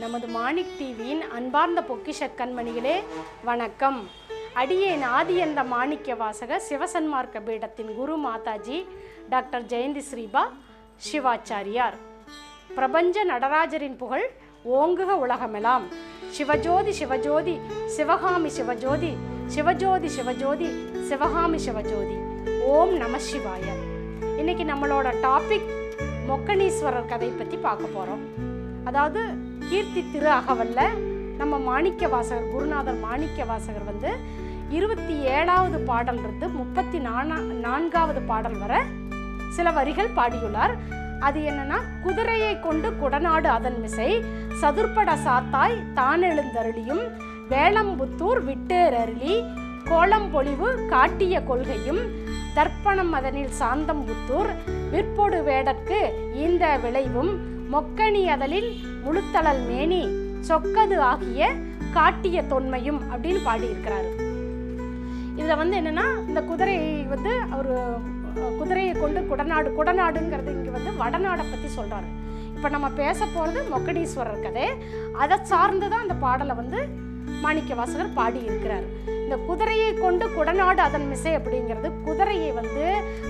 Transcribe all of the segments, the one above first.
நமது மாணிக் டிவியின் அன்பார்ந்த பொக்கிஷ கண்மணிகளே வணக்கம். அடியேன் ஆதியந்த மாணிக்க வாசக சிவசன்மார்க்க பீடத்தின் குரு மாதாஜி டாக்டர் ஜெயந்தி ஸ்ரீபா சிவாச்சாரியார். பிரபஞ்ச நடராஜரின் புகழ் ஓங்குக உலகமெல்லாம் சிவஜோதி சிவஜோதி சிவகாமி சிவஜோதி சிவஜோதி சிவஜோதி சிவகாமி சிவஜோதி. ஓம் நம சிவாய. இன்னைக்கு நம்மளோட டாபிக் மொக்கனீஸ்வரர் கதை பற்றி பார்க்க போகிறோம் அதாவது கீர்த்தி திரு அகவல்ல நம்ம மாணிக்க வாசகர் குருநாதர் மாணிக்க வாசகர் வந்து இருபத்தி ஏழாவது பாடல் இருந்து முப்பத்தி நானா நான்காவது பாடல் வரை சில வரிகள் பாடியுள்ளார். அது என்னன்னா குதிரையை கொண்டு குடநாடு அதன் மிசை சதுர்பட சாத்தாய் தானெழுந்தருளியும் வேளம்புத்தூர் விட்டேரருளி கோலம்பொழிவு காட்டிய கொள்கையும் தர்ப்பணம் அதனில் சாந்தம் புத்தூர் விற்போடு வேடற்கு இந்த விளைவும் மொக்கணி அதலில் முழுத்தளல் மேனி சொக்கது ஆகிய காட்டிய தொன்மையும் அப்படின்னு பாடியிருக்கிறாரு. இதில் வந்து என்னென்னா இந்த குதிரை வந்து அவர் குதிரையை கொண்டு குடநாடு குடநாடுங்கிறது இங்கே வந்து வடநாடை பற்றி சொல்கிறாரு இப்போ நம்ம பேச போகிறது மொக்கடீஸ்வரர் கதை. அதை சார்ந்து தான் அந்த பாடலை வந்து மாணிக்க வாசகர் பாடியிருக்கிறார். இந்த குதிரையை கொண்டு குடநாடு அதன் மிசை அப்படிங்கிறது குதிரையை வந்து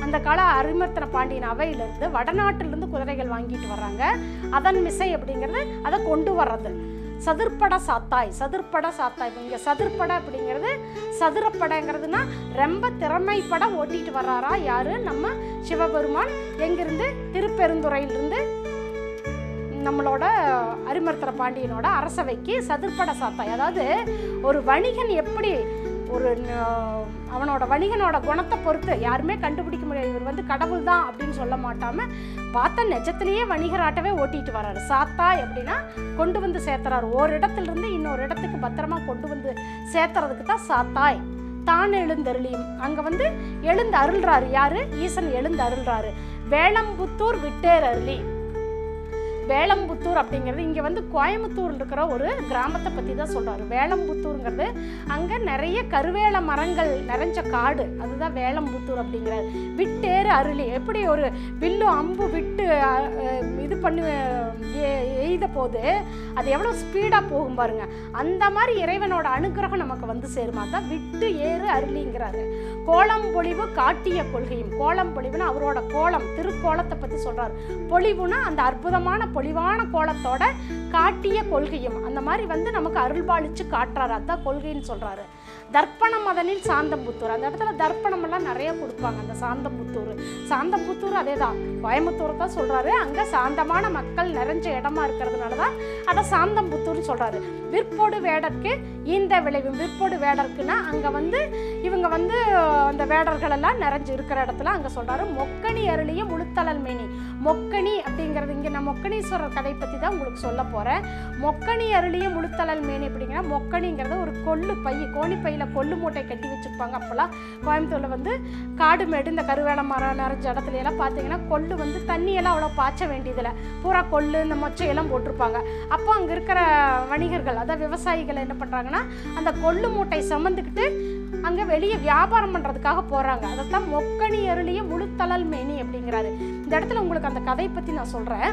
அந்த கால அரிமர்த்தன பாண்டியன் அவையிலிருந்து வடநாட்டிலிருந்து குதிரைகள் வாங்கிட்டு வர்றாங்க. அதன் மிசை அப்படிங்கிறது அதை கொண்டு வர்றது. சதுர்பட சாத்தாய் சதுர்பட சாத்தாய். இங்கே சதுர்பட அப்படிங்கிறது சதுரப்படங்கிறதுனா ரொம்ப திறமைப்பட ஓட்டிட்டு வர்றாரா யாரு? நம்ம சிவபெருமான். எங்கிருந்து? திருப்பெருந்துறையிலிருந்து நம்மளோட அரிமர்த்தர பாண்டியனோட அரசவைக்கு சதுர்பட சாத்தாய். அதாவது ஒரு வணிகன் எப்படி ஒரு அவனோட வணிகனோட குணத்தை பொறுத்து யாருமே கண்டுபிடிக்க முடியாது. இவர் வந்து கடவுள் தான் அப்படின்னு சொல்ல மாட்டாம பார்த்தா நிஜத்திலேயே வணிகராட்டவே ஓட்டிட்டு வர்றாரு. சாத்தாய் அப்படின்னா கொண்டு வந்து சேர்த்துறாரு. ஒரு இடத்துலேருந்து இன்னொரு இடத்துக்கு பத்திரமா கொண்டு வந்து சேர்த்துறதுக்கு தான் சாத்தாய். தான் எழுந்தருளியும். அங்கே வந்து எழுந்து அருள்றாரு. யாரு? ஈசன் எழுந்து அருள்றாரு. வேளம்புத்தூர் விட்டேர் அருளி வேளம்புத்தூர் அப்படிங்கிறது இங்கே வந்து கோயம்புத்தூர் இருக்கிற ஒரு கிராமத்தை பற்றி தான் சொல்கிறாரு வேளம்புத்தூருங்கிறது அங்கே நிறைய கருவேல மரங்கள் நிறைஞ்ச காடு. அதுதான் வேளம்புத்தூர் அப்படிங்கிறது விட்டேறு அருளி. எப்படி ஒரு வில்லு அம்பு விட்டு இது பண்ணி எய்த போது அது எவ்வளோ ஸ்பீடாக போகும் பாருங்க. அந்த மாதிரி இறைவனோட அனுக்கிரகம் நமக்கு வந்து சேருமா தான் விட்டு ஏறு அருளிங்கிறாரு. கோலம் பொழிவு காட்டிய கொள்கையும் கோலம் பொழிவுனா அவரோட கோலம் திருக்கோலத்தை பற்றி சொல்கிறார் பொழிவுனா அந்த அற்புதமான பொழிவான கோலத்தோட காட்டிய கொள்கையும். அந்த மாதிரி வந்து நமக்கு அருள்பாலிச்சு காட்டுறாரு. அதுதான் கொள்கைன்னு சொல்கிறாரு தர்ப்பண மதனில் சாந்தம்புத்தூர். அந்த இடத்துல தர்ப்பணமெல்லாம் நிறைய கொடுப்பாங்க அந்த சாந்தம்புத்தூர். சாந்தம்புத்தூர் அதே தான் கோயம்புத்தூர் தான் சொல்கிறாரு அங்கே சாந்தமான மக்கள் நிறைஞ்ச இடமா இருக்கிறதுனால தான் அதை சாந்தம்புத்தூர்னு சொல்கிறாரு விற்போடு வேடற்கு இந்த விளைவு விற்போடு வேடருக்குன்னா அங்கே வந்து இவங்க வந்து அந்த வேடர்கள் எல்லாம் நிறைஞ்சு இருக்கிற இடத்துல அங்கே சொல்கிறாரு மொக்கணி அருளிய முழுத்தளல் மேனி. மொக்கணி அப்படிங்கிறது இங்கே நான் மொக்கணீஸ்வரர் கதை பற்றி தான் உங்களுக்கு சொல்ல போகிறேன் மொக்கணி அருளிய முழுத்தளல் மேனி அப்படிங்கிற மொக்கணிங்கிறது ஒரு கொள்ளு பை கோணி பையில் கொள்ளு மூட்டை கட்டி வச்சுருப்பாங்க அப்போல்லாம். கோயம்புத்தூரில் வந்து காடு மேடு இந்த கருவேல மரம் நிறைஞ்ச இடத்துல எல்லாம் பார்த்தீங்கன்னா கொள்ளு வந்து தண்ணியெல்லாம் அவ்வளோ பாய்ச்ச வேண்டியதில்லை. பூரா கொள்ளு இந்த மொச்சையெல்லாம் போட்டிருப்பாங்க. அப்போ அங்கே இருக்கிற வணிகர்கள் அதாவது விவசாயிகள் என்ன பண்ணுறாங்கன்னா அந்த கொள்ளு மூட்டை சுமந்துக்கிட்டு அங்கே வெளியே வியாபாரம் பண்ணுறதுக்காக போகிறாங்க அதைத்தான் மொக்கணி அருளிய முழுத்தளல் மேனி அப்படிங்கிறாரு. இந்த இடத்துல உங்களுக்கு அந்த கதை பற்றி நான் சொல்கிறேன்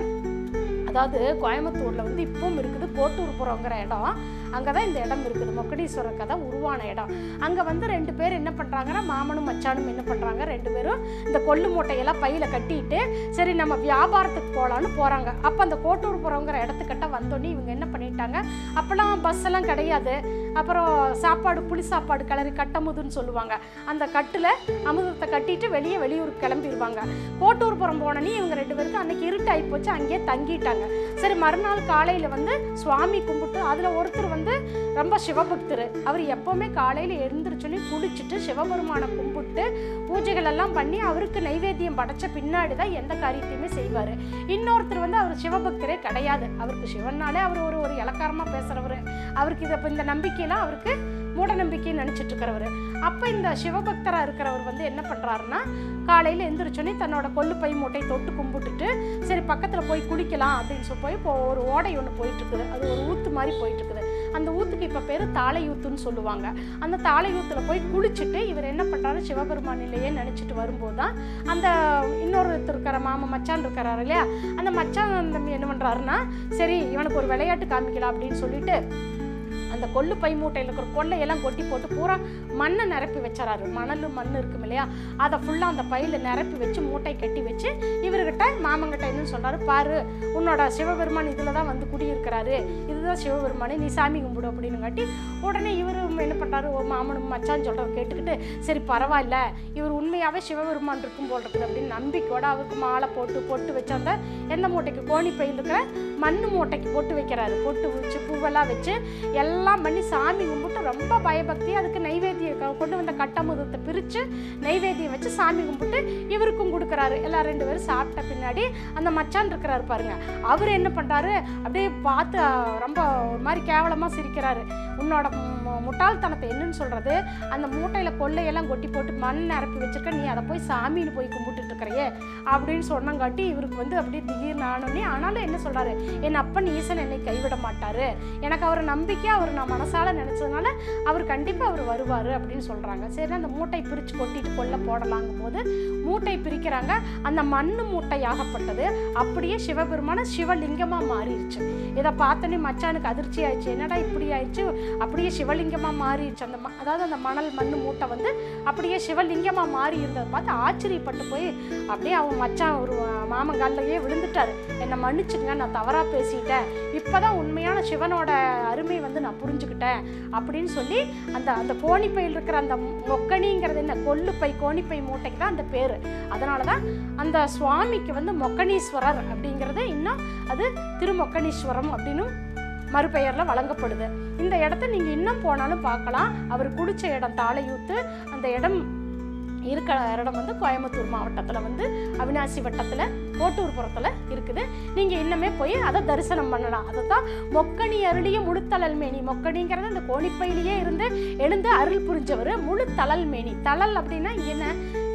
அதாவது கோயம்புத்தூரில் வந்து இப்பவும் இருக்குது. கோட்டூர் போகிறோங்கிற இடம். அங்கே தான் இந்த இடம் இருக்குது. மொக்கடீஸ்வரர் கதை உருவான இடம். அங்கே வந்து ரெண்டு பேர் என்ன பண்ணுறாங்கன்னா மாமனும் மச்சானும் என்ன பண்ணுறாங்க ரெண்டு பேரும் இந்த கொள்ளு மூட்டையெல்லாம் பையில் கட்டிட்டு சரி நம்ம வியாபாரத்துக்கு போகலான்னு போகிறாங்க அப்போ அந்த கோட்டூர்புரங்கிற இடத்துக்கிட்ட வந்தோடனே இவங்க என்ன பண்ணிட்டாங்க? அப்போல்லாம் பஸ் எல்லாம் கிடையாது. அப்புறம் சாப்பாடு புளி சாப்பாடு கிளறி கட்டமுதுன்னு சொல்லுவாங்க. அந்த கட்டில் அமுதத்தை கட்டிட்டு வெளியே வெளியூருக்கு கிளம்பிடுவாங்க கோட்டூர்புரம் போனோன்னே இவங்க ரெண்டு பேருக்கும் அன்றைக்கி இருட்டாகி போச்சு. அங்கேயே தங்கிட்டாங்க. சரி மறுநாள் காலையில் வந்து சுவாமி கும்பிட்டு அதில் ஒருத்தர் வந்து ரொம்ப சிவபக்தர். அவர் எப்போவுமே காலையில் எழுந்திரிச்சோன்னே குளிச்சுட்டு சிவபெருமானை கும்பிட்டு பூஜைகள் எல்லாம் பண்ணி அவருக்கு நைவேத்தியம் படைச்ச பின்னாடி தான் எந்த காரியத்தையுமே செய்வார். இன்னொருத்தர் வந்து அவர் சிவபக்தரே கிடையாது. அவருக்கு சிவன்னாலே அவர் ஒரு ஒரு இலக்காரமாக பேசுகிறவர் அவருக்கு இதை இப்போ இந்த நம்பிக்கையெல்லாம் அவருக்கு மூட நம்பிக்கைன்னு நினச்சிட்டு இருக்கிறவர். அப்போ இந்த சிவபக்தராக இருக்கிறவர் வந்து என்ன பண்ணுறாருன்னா காலையில் எந்திரிச்சோன்னே தன்னோட கொள்ளு பை மூட்டை தொட்டு கும்பிட்டுட்டு சரி பக்கத்தில் போய் குளிக்கலாம் அப்படின்னு சொல்லி போய் இப்போ ஒரு ஓடை ஒன்று போயிட்டுருக்குது அது ஒரு ஊத்து மாதிரி போயிட்டுருக்குது அந்த ஊத்துக்கு இப்போ பேர் தாளையூத்துன்னு சொல்லுவாங்க. அந்த தாளையூத்தில் போய் குளிச்சுட்டு இவர் என்ன பண்ணுறாரு சிவபெருமானிலேயே நினச்சிட்டு வரும்போது தான் அந்த இன்னொருத்தர் இருக்கிற மாமா மச்சான் இருக்கிறாரு இல்லையா? அந்த மச்சான் தம்பி என்ன பண்ணுறாருன்னா சரி இவனுக்கு ஒரு விளையாட்டு காமிக்கலாம் அப்படின்னு சொல்லிட்டு அந்த கொள்ளு பை மூட்டையில் இருக்கிற கொள்ளையெல்லாம் கொட்டி போட்டு பூரா மண்ணை நிரப்பி வச்சாராரு. மணலும் மண் இருக்கும் இல்லையா? அதை ஃபுல்லாக அந்த பையில் நிரப்பி வச்சு மூட்டை கட்டி வச்சு இவர்கிட்ட மாமங்கிட்ட என்ன சொல்கிறாரு பாரு உன்னோட சிவபெருமான் இதில் தான் வந்து குடியிருக்கிறாரு. இதுதான் சிவபெருமானே நீ சாமி கும்பிடு அப்படின்னு காட்டி உடனே இவர் என்ன பண்ணுறாரு ஓ மாமனும் மச்சான் சொல்கிறத கேட்டுக்கிட்டு சரி பரவாயில்ல. இவர் உண்மையாகவே சிவபெருமான் இருக்கும் போல் இருக்குது அப்படின்னு நம்பிக்கையோட அவருக்கு மாலை போட்டு பொட்டு வச்சு அந்த எந்த மூட்டைக்கு கோணி பயிலுக்கிற மண் மூட்டைக்கு பொட்டு வைக்கிறாரு. பொட்டு வச்சு பூவெல்லாம் வச்சு எல்லாம் பண்ணி சாமி கும்பிட்டு ரொம்ப பயபக்தி. அதுக்கு நைவேத்தியம் கொண்டு வந்த கட்டமுதத்தை பிரித்து நைவேத்தியம் வச்சு சாமி கும்பிட்டு இவருக்கும் கொடுக்குறாரு. எல்லாம் ரெண்டு பேரும் சாப்பிட்ட பின்னாடி அந்த மச்சான் இருக்கிறாரு பாருங்க. அவர் என்ன பண்ணுறாரு அப்படியே பார்த்து ரொம்ப ஒரு மாதிரி கேவலமாக சிரிக்கிறாரு. உன்னோட மு- முட்டாள்தனத்தை என்னன்னு சொல்கிறது அந்த மூட்டையில் கொள்ளையெல்லாம் கொட்டி போட்டு மண் நிரப்பி வச்சிருக்க நீ அதை போய் சாமின்னு போய் கும்பிட்டுட்டு இருக்கிறையே. அப்படின்னு சொன்னங்காட்டி இவருக்கு வந்து அப்படியே திடீர்னு ஆனோடனே ஆனாலும் என்ன சொல்கிறாரு என் அப்பன் ஈசன் என்னை கைவிட மாட்டார். எனக்கு அவர் நம்பிக்கையாக அவர் நான் மனசால் நினச்சதுனால அவர் கண்டிப்பாக அவர் வருவார் அப்படின்னு சொல்கிறாங்க சரி அந்த மூட்டை பிரித்து கொட்டிட்டு கொல்ல போடலாங்கும் போது மூட்டை பிரிக்கிறாங்க. அந்த மண்ணு மூட்டையாகப்பட்டது. அப்படியே சிவபெருமான சிவலிங்கமாக மாறிடுச்சு. இதை பார்த்தோன்னே மச்சானுக்கு அதிர்ச்சி ஆயிடுச்சு. என்னடா இப்படி ஆயிடுச்சு? அப்படியே சிவலிங்கமாக மாறிடுச்சு. அந்த ம- அதாவது அந்த மணல் மண் மூட்டை வந்து அப்படியே சிவலிங்கமாக மாறி இருந்ததை பார்த்து ஆச்சரியப்பட்டு போய் அப்படியே அவன் மச்சான் ஒரு மாமங்கால்லையே வந்துட்டாரு. என்னை மன்னிச்சுங்க நான் தவறாக பேசிட்டேன். இப்போதான் உண்மையான சிவனோட அருமை வந்து நான் புரிஞ்சுக்கிட்டேன் அப்படின்னு சொல்லி அந்த அந்த கோணிப்பையில் இருக்கிற அந்த மொக்கணிங்கிறது என்ன? கொல்லுப்பை கோணிப்பை மூட்டைக்கு தான் அந்த பேர். அதனால தான் அந்த சுவாமிக்கு வந்து மொக்கணீஸ்வரர் அப்படிங்கிறது இன்னும் அது திருமொக்கணீஸ்வரம் அப்படின்னு மறுபெயரில் வழங்கப்படுது. இந்த இடத்த நீங்கள் இன்னும் போனாலும் பார்க்கலாம். அவர் குடித்த இடம் தாளையூத்து அந்த இடம் இருக்கிற இடம் வந்து கோயம்புத்தூர் மாவட்டத்தில் வந்து அவினாசி வட்டத்தில் கோட்டூர் புறத்தில் இருக்குது. நீங்கள் இன்னுமே போய் அதை தரிசனம் பண்ணலாம். அதை தான் மொக்கணி அருளிய முழுத்தழல் மேனி மொக்கணிங்கிறது அந்த கோணிப்பையிலேயே இருந்து எழுந்து அருள் புரிஞ்சவர் முழு தழல் மேனி அப்படின்னா என்ன?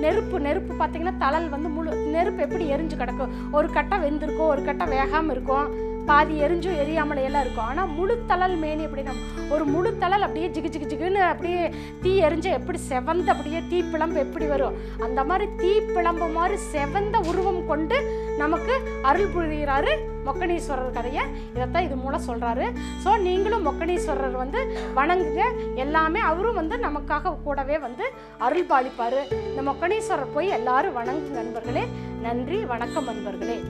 நெருப்பு. நெருப்பு பார்த்தீங்கன்னா தழல் வந்து முழு நெருப்பு எப்படி எரிஞ்சு கிடக்கும்? ஒரு கட்டை வெந்திருக்கும் ஒரு கட்டை வேகாமல் இருக்கும். பாதி எரிஞ்சும் எரியாமலே எல்லாம் இருக்கும். ஆனால் முழுத்தளல் மேனி அப்படி நம்ம ஒரு முழுத்தளல் அப்படியே ஜிகு ஜிகு ஜிகுன்னு அப்படியே தீ எரிஞ்சால் எப்படி செவந்த அப்படியே தீ பிளம்பு எப்படி வரும்? அந்த மாதிரி தீ பிளம்பு மாதிரி செவந்த உருவம் கொண்டு நமக்கு அருள் புரிகிறாரு மொக்கணீஸ்வரர் கதையை. இதைத்தான் இது மூலம் சொல்கிறாரு ஸோ நீங்களும் மொக்கணீஸ்வரர் வந்து வணங்குங்க. எல்லாமே அவரும் வந்து நமக்காக கூடவே வந்து அருள் பாலிப்பார். இந்த மொக்கணீஸ்வரர் போய் எல்லாரும் வணங்கு நண்பர்களே. நன்றி. வணக்கம் நண்பர்களே.